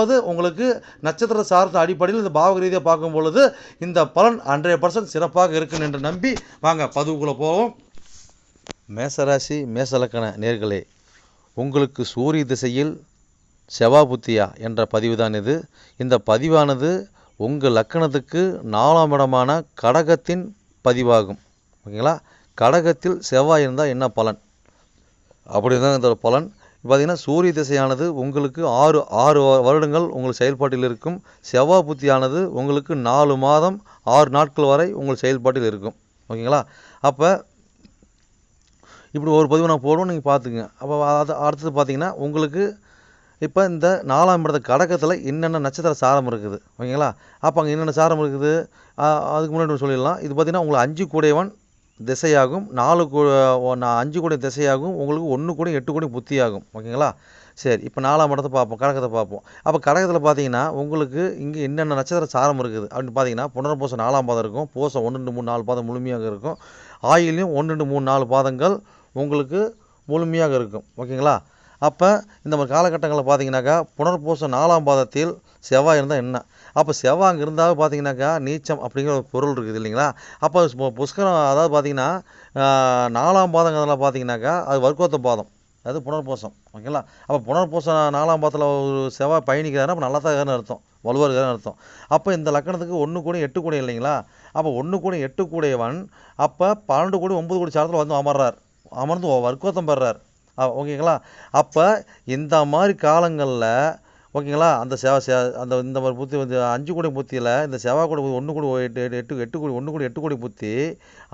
ரெண்டாவது உங்களுக்கு நட்சத்திர சார்ந்த அடிப்படையில் இந்த பாவக ரீதியாக பார்க்கும் பொழுது இந்த பலன் ஹண்ட்ரட் பர்சன்ட் சிறப்பாக இருக்கும் என்று நம்பி வாங்க பதிவுக்குள்ளே போவோம். மேசராசி மேசலக்கண நேர்களே உங்களுக்கு சூரிய திசையில் செவ்வா புத்தியா என்ற பதிவு தான் இது. இந்த பதிவானது உங்கள் லக்கணத்துக்கு நாலாம் இடமான கடகத்தின் பதிவாகும். ஓகேங்களா? கடகத்தில் செவ்வாய் இருந்தால் என்ன பலன்? அப்படி தான் இந்த பலன். பார்த்தீங்கன்னா சூரிய திசையானது உங்களுக்கு ஆறு ஆறு வருடங்கள் உங்கள் செயல்பாட்டில் இருக்கும். செவ்வாய் புத்தியானது உங்களுக்கு நாலு மாதம் ஆறு நாட்கள் வரை உங்கள் செயல்பாட்டில் இருக்கும். ஓகேங்களா? அப்போ இப்படி ஒரு பதிவு நான் போடுவோம் நீங்கள் பார்த்துங்க அப்போ அது அடுத்தது பார்த்தீங்கன்னா உங்களுக்கு இப்போ இந்த நாலாம் இடத்த கடக்கத்தில் என்னென்ன நட்சத்திர சாரம் இருக்குது? ஓகேங்களா? அப்போ அங்கே என்னென்ன சாரம் இருக்குது? அதுக்கு முன்னாடி சொல்லிடலாம். இது பார்த்தீங்கன்னா உங்களுக்கு அஞ்சு கூடையவன் திசையாகும். நாலு கூ ஒ- அஞ்சு கோடி திசையாகும். உங்களுக்கு ஒன்று கூட எட்டு கோடி புத்தியாகும். ஓகேங்களா? சரி இப்போ நாலாம் இடத்தை பார்ப்போம். கடகத்தை பார்ப்போம். அப்போ கடகத்தில் பார்த்தீங்கன்னா உங்களுக்கு இங்கே என்னென்ன நட்சத்திர சாரம் இருக்குது? அப்படின்னு பார்த்தீங்கன்னா புனர்பூச நாலாம் பாதம் இருக்கும். பூசம் ஒன்று ரெண்டு மூணு நாலு பாதம் முழுமையாக இருக்கும். ஆயிலையும் ஒன்று ரெண்டு மூணு நாலு பாதங்கள் உங்களுக்கு முழுமையாக இருக்கும். ஓகேங்களா? அப்போ இந்த மாதிரி காலகட்டங்களில் பார்த்தீங்கன்னாக்கா புனர்பூச நாலாம் பாதத்தில் செவ்வாய் இருந்தால் என்ன? அப்போ செவ்வாய் அங்கே இருந்தால் பார்த்தீங்கன்னாக்கா நீச்சம் அப்படிங்கிற ஒரு பொருள் இருக்குது இல்லைங்களா? அப்போ புஷ்கரம் அதாவது பார்த்தீங்கன்னா நாலாம் பாதங்கிறதுல பார்த்தீங்கன்னாக்கா அது வர்க்கோத்த பாதம். அது புனர்பூசம். ஓகேங்களா? அப்போ புனர்பூசம் நாலாம் பாதத்தில் ஒரு செவ்வாய் பயணிக்கிறாருன்னா அப்போ நல்லா தான் அர்த்தம். வலுவாக இருக்காருன்னு அர்த்தம். அப்போ இந்த லக்கணத்துக்கு ஒன்று கூட எட்டு கூட இல்லைங்களா? அப்போ ஒன்று கூட எட்டு கூடையவன் அப்போ பன்னெண்டு கோடி ஒம்பது கோடி சாரத்தில் வந்து அமர்றார். அமர்ந்து வர்க்கோத்தம் பெறார் ஓகேங்களா? அப்போ இந்த மாதிரி காலங்களில் ஓகேங்களா? அந்த செவ செ அந்த இந்த மாதிரி புத்தி வந்து அஞ்சு கோடி புத்தியில் இந்த செவ்வாய் கோடி ஒன்று கோடி எட்டு எட்டு எட்டு எட்டு கோடி ஒன்று கோடி எட்டு கோடி புத்தி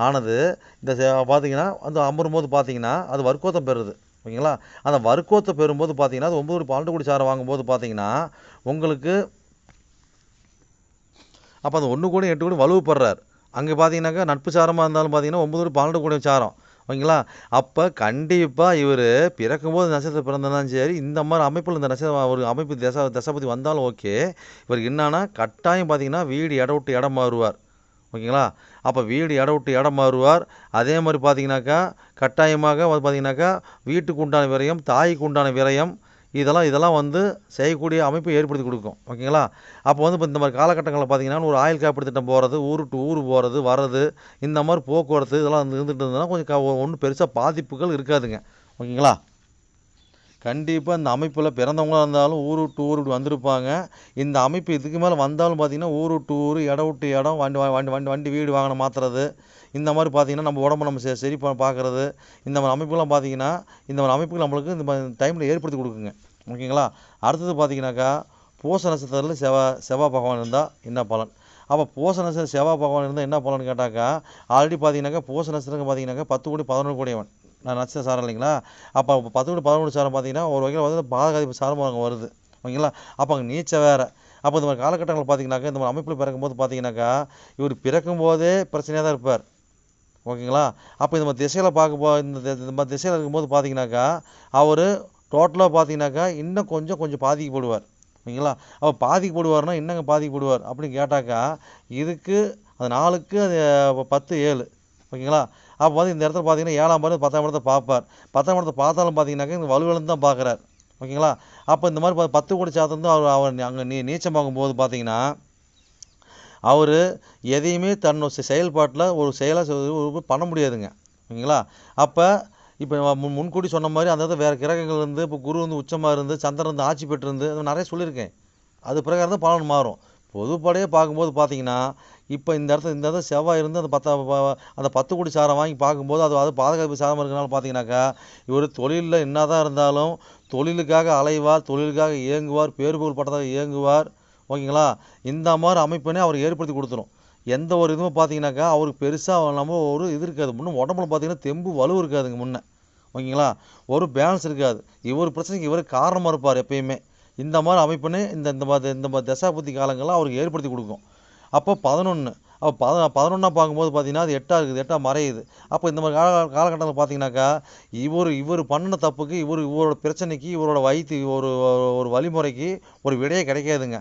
ஆனது இந்த பார்த்தீங்கன்னா அந்த அம்பரும் போது பார்த்தீங்கன்னா அது வர்க்கோத்தம் பெறுது. ஓகேங்களா? அந்த வர்க்கோத்தை பெறும்போது பார்த்தீங்கன்னா அது ஒம்பது கோடி பன்னெண்டு கோடி சாரை வாங்கும்போது பார்த்தீங்கன்னா உங்களுக்கு அப்போ அந்த ஒன்று கோடி எட்டு கோடி வலுவுப்படுறார் அங்கே பார்த்தீங்கன்னாக்கா நட்பு சாரமாக இருந்தாலும் பார்த்தீங்கன்னா ஒம்பது கோடி பன்னெண்டு கோடி சாரம். ஓகேங்களா? அப்போ கண்டிப்பாக இவர் பிறக்கும்போது நட்சத்திரம் பிறந்தாலும் சரி. இந்த மாதிரி அமைப்பில் இந்த நட்சத்திரம் ஒரு அமைப்பு தசா தசபதி வந்தாலும் ஓகே. இவருக்கு என்னன்னா கட்டாயம் பார்த்தீங்கன்னா வீடு இடம் விட்டு இடம் மாறுவார். ஓகேங்களா? அப்போ வீடு இடம் விட்டு இடம் மாறுவார். அதே மாதிரி பார்த்தீங்கன்னாக்கா கட்டாயமாக வந்து பார்த்தீங்கன்னாக்கா வீட்டுக்கு உண்டான விரயம் தாய்க்கு உண்டான விரயம் இதெல்லாம் இதெல்லாம் வந்து செய்யக்கூடிய அமைப்பை ஏற்படுத்தி கொடுக்கும். ஓகேங்களா? அப்போ வந்து இப்போ இந்த மாதிரி காலகட்டங்களில் பார்த்தீங்கன்னா ஒரு ஆயில் காப்பீடு திட்டம் போகிறது ஊரு டு ஊர் போகிறது வர்றது இந்த மாதிரி போக்குவரத்து இதெல்லாம் வந்து இருந்துகிட்டு இருந்ததுன்னா கொஞ்சம் ஒன்றும் பெருசாக பாதிப்புகள் இருக்காதுங்க. ஓகேங்களா? கண்டிப்பாக இந்த அமைப்பில் பிறந்தவங்களாக இருந்தாலும் ஊர் விட்டு ஊர் வந்திருப்பாங்க. இந்த அமைப்பு இதுக்கு மேலே வந்தாலும் பார்த்தீங்கன்னா ஊர் விட்டு ஊர் இடம் விட்டு இடம் வண்டி வண்டி வண்டி வண்டி வீடு வாங்கின மாற்றுறது இந்த மாதிரி பார்த்தீங்கன்னா நம்ம உடம்ப நம்ம சரி சரி பார்க்குறது இந்த மாதிரி அமைப்புலாம் பார்த்தீங்கன்னா இந்த மாதிரி அமைப்புகள் நம்மளுக்கு இந்த மாதிரி டைமில் ஏற்படுத்தி கொடுக்குங்க. ஓகேங்களா? அடுத்தது பார்த்தீங்கன்னாக்கா பூச நட்சத்திரத்தில் செவ்வாய் செவ்வாய் பகவான் இருந்தால் என்ன பலன்? அப்போ பூச நட்சத்திரம் செவ்வாய் பகவான் இருந்தால் என்ன பலன்னு கேட்டாக்கா ஆல்ரெடி பார்த்தீங்கன்னாக்கா பூச நட்சத்திரம் பார்த்தீங்கன்னாக்கா பத்து கோடி பதினொன்று கோடியவன் நான் நட்சத்திர சாரம் இல்லைங்களா? அப்போ பத்து கோடி பதினொன்று சாரம் பார்த்தீங்கன்னா ஒரு வகையில் வந்து பாதகாதிப்பு சாரம் அங்கே வருது. ஓகேங்களா? அப்போ அங்கே நீச்சல் வேறு. அப்போ இந்த மாதிரி காலகட்டங்கள் பார்த்தீங்கன்னாக்கா இந்த மாதிரி அமைப்பில் பிறக்கும்போது பார்த்தீங்கன்னாக்கா இவர் பிறக்கும்போதே பிரச்சனையாக தான் இருப்பார். ஓகேங்களா? அப்போ இந்த மாதிரி திசையில் பார்க்க போ இந்த இந்த மாதிரி திசையில் இருக்கும்போது பார்த்தீங்கன்னாக்கா அவர் டோட்டலாக பார்த்தீங்கன்னாக்கா இன்னும் கொஞ்சம் கொஞ்சம் பாதிக்கப்படுவார் ஓகேங்களா? அப்போ பாதிக்கப்படுவார்னா என்னங்க பாதிக்கப்படுவார் அப்படின்னு கேட்டாக்கா இதுக்கு அது நாலுக்கு அது பத்து ஏழு. ஓகேங்களா? அப்போ வந்து இந்த இடத்துல பார்த்தீங்கன்னா ஏழாம் பாரு பத்தாம் இடத்த பார்ப்பார். பத்தாம் இடத்த பார்த்தாலும் பார்த்தீங்கன்னாக்கா இந்த வலுவிழந்து தான் பார்க்குறார் ஓகேங்களா? அப்போ இந்த மாதிரி ப- பத்து கோடி சாத்தம் அவர் அவர் அங்கே நீ நீச்சம் பார்க்கும்போது பார்த்தீங்கன்னா அவர் எதையுமே தன்னோட செயல்பாட்டில் ஒரு செயலாக பண்ண முடியாதுங்க. ஓகேங்களா அப்போ இப்போ முன் முன்கூட்டி சொன்ன மாதிரி அந்த இடத்துல வேறு கிரகங்கள் இருந்து இப்போ குரு வந்து உச்சமாக இருந்து சந்திரன் வந்து ஆட்சி பெற்றிருந்து நிறைய சொல்லியிருக்கேன். அது பிரகாரம் தான் பலன் மாறும். பொதுப்படையே பார்க்கும்போது பார்த்தீங்கன்னா இப்போ இந்த இடத்துல இந்த இடத்துல செவ்வாய் இருந்து அந்த பத்த அந்த பத்து கோடி சாரம் வாங்கி பார்க்கும்போது அது அது பாதுகாப்பு சாரம் இருக்கனால பார்த்தீங்கன்னாக்கா இவர் தொழிலில் என்னதான் இருந்தாலும் தொழிலுக்காக அலைவார் தொழிலுக்காக இயங்குவார் பேர் புகழ் பட்டதாக இயங்குவார் ஓகேங்களா? இந்த மாதிரி அமைப்பினே அவர் ஏற்படுத்தி கொடுத்துரும். எந்த ஒரு இதுவும் பார்த்தீங்கன்னாக்கா அவருக்கு பெருசாக நம்ம ஒரு இது இருக்காது. முன்னும் உடம்புல பார்த்தீங்கன்னா தெம்பு வலு இருக்காதுங்க முன்னே. ஓகேங்களா? ஒரு பேலன்ஸ் இருக்காது. இவர் பிரச்சனைக்கு இவர் காரணமாக இருப்பார் எப்பயுமே. இந்த மாதிரி அமைப்புன்னு இந்த இந்த மாதிரி இந்த மாதிரி தசாபுத்தி காலங்கள்லாம் அவருக்கு ஏற்படுத்தி கொடுக்கும். அப்போ பதினொன்று அப்போ பத பதினொன்றா பார்க்கும்போது பார்த்தீங்கன்னா அது எட்டாக இருக்குது. எட்டாக மறையுது. அப்போ இந்த மாதிரி கால காலகட்டத்தில் பார்த்தீங்கன்னாக்கா இவர் இவர் பண்ணின தப்புக்கு இவர் இவரோட பிரச்சனைக்கு இவரோட வயிற்று ஒரு ஒரு வழிமுறைக்கு ஒரு விடையே கிடைக்காதுங்க.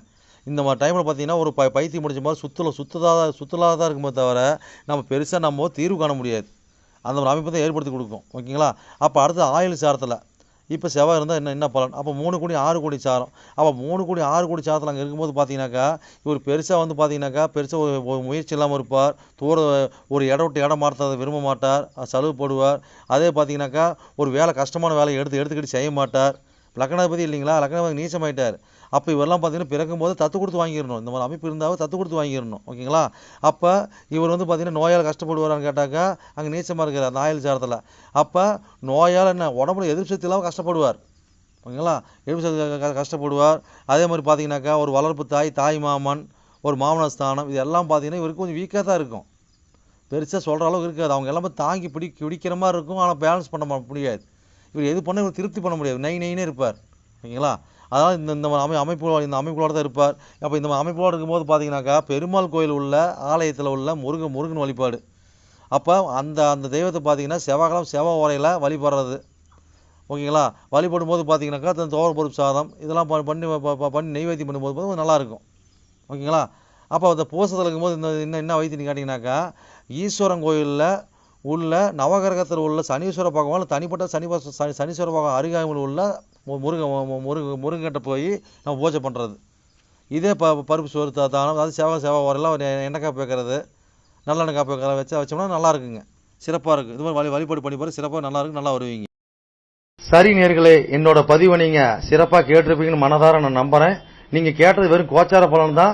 இந்த மாதிரி டைமில் பார்த்தீங்கன்னா ஒரு ப பைத்தியம் முடிஞ்ச மாதிரி சுற்றுல சுற்றுலா சுற்றுலாக தான் இருக்குமே தவிர நம்ம பெருசாக நம்ம தீர்வு காண முடியாது. அந்த ஒரு அமைப்பு தான் ஏற்படுத்தி கொடுக்கும். ஓகேங்களா? அப்போ அடுத்து ஆயுள் சாரத்தில். இப்போ செவ்வாய் இருந்தால் என்ன என்ன பலன்? அப்போ மூணு கோடி ஆறு கோடி சாரம். அப்போ மூணு கோடி ஆறு கோடி சாரத்தில் அங்கே இருக்கும்போது பார்த்தீங்கன்னாக்கா இவர் பெருசாக வந்து பார்த்தீங்கன்னாக்கா பெருசாக ஒரு ஒரு முயற்சி இல்லாமல் இருப்பார். தூர ஒரு இடம் விட்டு இடம் மாற்றதை விரும்ப மாட்டார். செலவு போடுவார். அதே பார்த்தீங்கன்னாக்கா ஒரு வேலை கஷ்டமான வேலையை எடுத்து எடுத்துக்கிட்டு செய்ய மாட்டார். லக்னாதிபதி இல்லைங்களா? லக்னாதிபதி நீச்சமாயிட்டார். அப்போ இவரெல்லாம் பார்த்தீங்கன்னா பிறக்கும் போது தத்து கொடுத்து வாங்கிடணும் இந்த மாதிரி அமைப்பு இருந்தாவே தத்து கொடுத்து வாங்கிடணும் ஓகேங்களா? அப்போ இவர் வந்து பார்த்தீங்கன்னா நோயால் கஷ்டப்படுவாரான்னு கேட்டாக்கா அங்கே நீச்சமாக இருக்கிறார் அந்த ஆயுள் சாரத்தில். அப்போ நோயால் என்ன? உடம்புல எதிர்ப்பு சக்தி இல்லாமல் கஷ்டப்படுவார். ஓகேங்களா? எதிர்ப்பு சக்தி கஷ்டப்படுவார். அதே மாதிரி பார்த்தீங்கன்னாக்கா ஒரு வளர்ப்பு தாய் தாய் மாமன் ஒரு மாமன ஸ்தானம் இது எல்லாம் பார்த்தீங்கன்னா இவருக்கு கொஞ்சம் வீக்காக தான் இருக்கும். பெருசாக சொல்கிற அளவுக்கு இருக்காது. அவங்க எல்லாமே தாங்கி பிடி பிடிக்கிற மாதிரி இருக்கும். ஆனால் பேலன்ஸ் பண்ண முடியாது. இவர் எது பண்ண இவர் திருப்தி பண்ண முடியாது. நை நைனே இருப்பார். ஓகேங்களா? அதாவது இந்த இந்த அமை அமைப்பு இந்த அமைப்புகளோட தான் இருப்பார். அப்போ இந்த மாதிரி அமைப்புகளோட இருக்கும்போது பார்த்தீங்கன்னாக்கா பெருமாள் கோயில் உள்ள ஆலயத்தில் உள்ள முருகன் முருகன் வழிபாடு. அப்போ அந்த அந்த தெய்வத்தை பார்த்தீங்கன்னா செவ்வாய்க்கிழமை செவ்வாய் உரையில் வழிபடுறது. ஓகேங்களா? வழிபடும் போது பார்த்தீங்கன்னாக்கா அந்த தோர சாதம் இதெல்லாம் பண்ணி பண்ணி நெய்வேத்தியம் பண்ணும்போது போது நல்லாயிருக்கும் ஓகேங்களா? அப்போ அந்த பூசத்தில் இருக்கும்போது இந்த என்ன என்ன வைத்தியம் கேட்டிங்கனாக்கா ஈஸ்வரன் கோயிலில் உள்ள நவகிரகத்தில் உள்ள சனீஸ்வர பகவான் தனிப்பட்ட சனி சனி சனீஸ்வர பகவான் அருகாமையில் உள்ள முருக முருகன் முருக முருகன்கிட்ட போய் நம்ம பூஜை பண்ணுறது இதே ப பருப்பு சோறு தானம் அதாவது செவ்வாய் செவ்வாய் வரலாம் எண்ணெய் காப்பு வைக்கிறது நல்லெண்ணெய் காப்பு வைக்கிற வச்சா வச்சோம்னா நல்லா இருக்குங்க. சிறப்பாக இருக்குது இது மாதிரி வழி வழிபாடு பண்ணி பாரு சிறப்பாக நல்லா இருக்கு நல்லா வருவீங்க. சரி நேர்களே என்னோட பதிவை நீங்கள் சிறப்பாக கேட்டிருப்பீங்கன்னு மனதார நான் நம்புகிறேன் நீங்கள் கேட்டது வெறும் கோச்சார பலன் தான்.